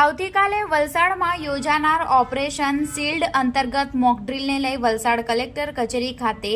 આવતીકાલે વલસાડમાં યોજાનાર ઓપરેશન શિલ્ડ અંતર્ગત મોકડ્રીલને લઈ વલસાડ કલેક્ટર કચેરી ખાતે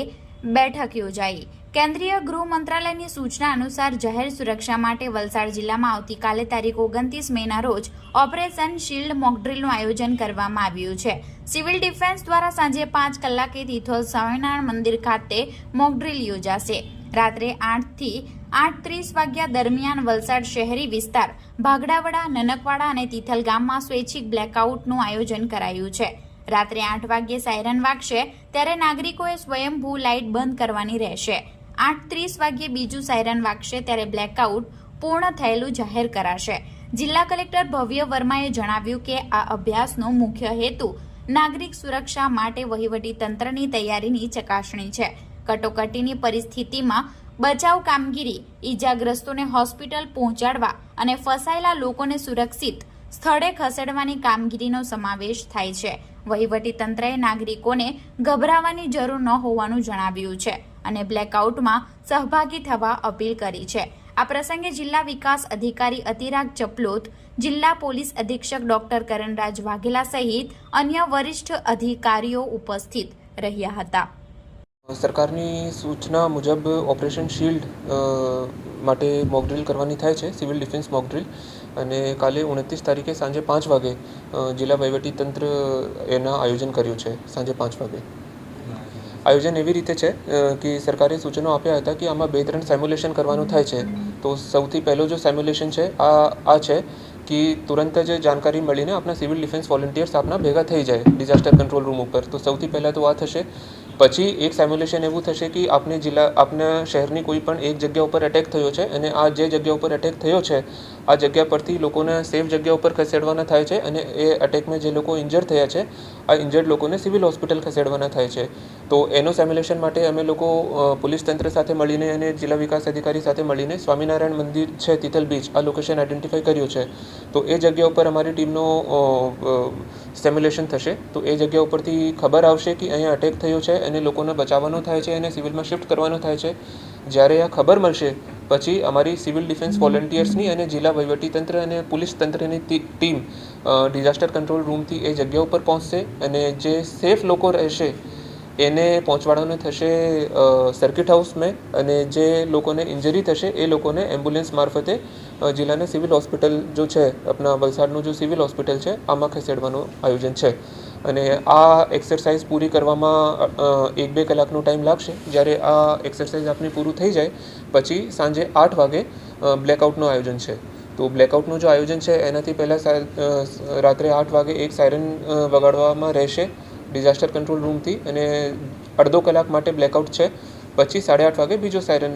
બેઠક યોજાઈ. કેન્દ્રીય ગૃહ મંત્રાલયની સૂચના અનુસાર જાહેર સુરક્ષા માટે વલસાડ જિલ્લામાં આવતીકાલે તારીખ ઓગણત્રીસ મેના રોજ ઓપરેશન શિલ્ડ મોકડ્રીલનું આયોજન કરવામાં આવ્યું છે. સિવિલ ડિફેન્સ દ્વારા સાંજે પાંચ કલાકે તિથોલ સ્વામિનારાયણ મંદિર ખાતે મોકડ્રીલ યોજાશે. રાત્રે આઠથી આઠ ત્રીસ વાગ્યા દરમિયાન વલસાડ શહેરી વિસ્તાર ભાગડાવડા, નનકવાડા અને તિથલ ગામમાં સ્વૈચ્છિક બ્લેકઆઉટનું આયોજન કરાયું છે. રાત્રે આઠ વાગ્યે સાયરન વાગશે ત્યારે નાગરિકોએ સ્વયંભૂ લાઇટ બંધ કરવાની રહેશે. આઠ ત્રીસ વાગ્યે બીજું સાયરન વાગશે ત્યારે બ્લેકઆઉટ પૂર્ણ થયેલું જાહેર કરાશે. જિલ્લા કલેક્ટર ભવ્ય વર્માએ જણાવ્યું કે આ અભ્યાસનો મુખ્ય હેતુ નાગરિક સુરક્ષા માટે વહીવટી તંત્રની તૈયારીની ચકાસણી છે. કટોકટીની પરિસ્થિતિમાં બચાવ કામગીરી ઈજાગ્રસ્તોને હોસ્પિટલ પહોંચાડવા અને ફસાયેલા લોકોને સુરક્ષિત સ્થળે ખસેડવાની કામગીરીનો સમાવેશ થાય છે. વહીવટી તંત્રએ નાગરિકોને ગભરાવાની જરૂર ન હોવાનું જણાવ્યું છે અને બ્લેકઆઉટમાં સહભાગી થવા અપીલ કરી છે. આ પ્રસંગે જિલ્લા વિકાસ અધિકારી અતિરાગ ચપલોત, જિલ્લા પોલીસ અધિક્ષક ડોક્ટર કરણરાજ વાઘેલા સહિત અન્ય વરિષ્ઠ અધિકારીઓ ઉપસ્થિત રહ્યા હતા. સરકારની સૂચના મુજબ ઓપરેશન શિલ્ડ માટે મોકડ્રીલ કરવાની થાય છે, સિવિલ ડિફેન્સ મોકડ્રીલ અને કાલે ઉણત્રીસ તારીખે સાંજે પાંચ વાગે જિલ્લા વહીવટીતંત્ર એના આયોજન કર્યું છે, સાંજે પાંચ વાગે. આયોજન એવી રીતે છે કે સરકારે સૂચનો આપ્યા હતા કે આમાં બે ત્રણ સેમ્યુલેશન કરવાનું થાય છે. તો સૌથી પહેલો જો સેમ્યુલેશન છે, આ આ છે કે તુરંત જ જાણકારી મળીને આપણા સિવિલ ડિફેન્સ વોલન્ટિયર્સ આપણા ભેગા થઈ જાય ડિઝાસ્ટર કંટ્રોલ રૂમ ઉપર. તો સૌથી પહેલાં તો આ થશે પછી એક સેમ્યુલેશન એવું થશે કે આપને જિલ્લા, આપના શહેરની કોઈ પણ એક જગ્યા ઉપર અટેક થયો છે અને આ જે જગ્યા ઉપર અટેક થયો છે આ જગ્યા પરથી લોકોને સેફ જગ્યા ઉપર ખસેડવાના થાય છે અને એ અટેકમાં જે લોકો ઇન્જર થયા છે, આ ઇન્જર્ડ લોકોને સિવિલ હોસ્પિટલ ખસેડવાના થાય છે. તો એનો સેમ્યુલેશન માટે અમે લોકો પોલીસ તંત્ર સાથે મળીને અને જિલ્લા વિકાસ અધિકારી સાથે મળીને સ્વામિનારાયણ મંદિર છે, તિથલ બીચ આ લોકેશન આઈડેન્ટિફાઈ કર્યું છે. તો એ જગ્યા ઉપર અમારી ટીમનો સેમ્યુલેશન થશે. તો એ જગ્યા ઉપરથી ખબર આવશે કે અહીંયા અટેક થયો છે અને લોકોને બચાવવાનો થાય છે અને સિવિલમાં શિફ્ટ કરવાનો થાય છે. જ્યારે આ ખબર મળશે પછી અમારી સિવિલ ડિફેન્સ વોલન્ટિયર્સની અને જિલ્લા વહીવટીતંત્ર અને પોલીસ તંત્રની ટીમ ડિઝાસ્ટર કંટ્રોલ રૂમથી એ જગ્યા ઉપર પહોંચશે અને જે સેફ લોકો રહેશે, એને પહોંચવાડવાનું થશે સર્કિટ હાઉસમાં અને જે લોકોને ઇન્જરી થશે એ લોકોને એમ્બ્યુલન્સ મારફતે જિલ્લાની સિવિલ હોસ્પિટલ જો છે આપણા વલસાડનું જો સિવિલ હોસ્પિટલ છે, આમાં ખસેડવાનું આયોજન છે. અને આ એક્સરસાઇઝ પૂરી કરવામાં એક બે કલાકનો ટાઈમ લાગશે. જ્યારે આ એક્સરસાઇઝ આપણી પૂરું થઈ જાય, પછી સાંજે આઠ વાગે બ્લેકઆઉટનું આયોજન છે. તો બ્લેકઆઉટનું જો આયોજન છે, એનાથી પહેલાં રાત્રે આઠ વાગે એક સાયરન વગાડવામાં રહેશે ડિઝાસ્ટર કંટ્રોલ રૂમથી અને અડધો કલાક માટે બ્લેકઆઉટ છે. પછી સાડા આઠ વાગે બીજો સાયરન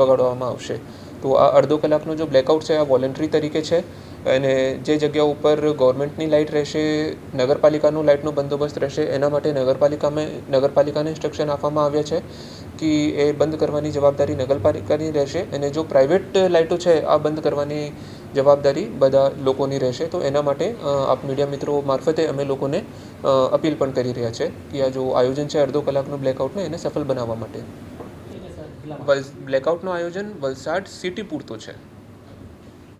વગાડવામાં આવશે. તો આ અડધો કલાકનો જો બ્લેકઆઉટ છે, આ વોલન્ટરી તરીકે છે અને જે જગ્યા ઉપર ગવર્મેન્ટની લાઇટ રહેશે નગરપાલિકાનું લાઇટનો બંદોબસ્ત રહેશે એના માટે નગરપાલિકામાં નગરપાલિકાને ઇન્સ્ટ્રક્શન આપવામાં આવ્યા છે કે એ બંધ કરવાની જવાબદારી નગરપાલિકાની રહેશે અને જો પ્રાઇવેટ લાઇટો છે આ બંધ કરવાની જવાબદારી બધા લોકોની રહેશે. તો એના માટે આપ મીડિયા મિત્રો મારફતે અમે લોકોને અપીલ પણ કરી રહ્યા છે કે આ જો આયોજન છે અડધો કલાકનું બ્લેકઆઉટનું એને સફળ બનાવવા માટે. બ્લેકઆઉટનું આયોજન વલસાડ સિટી પૂરતું છે.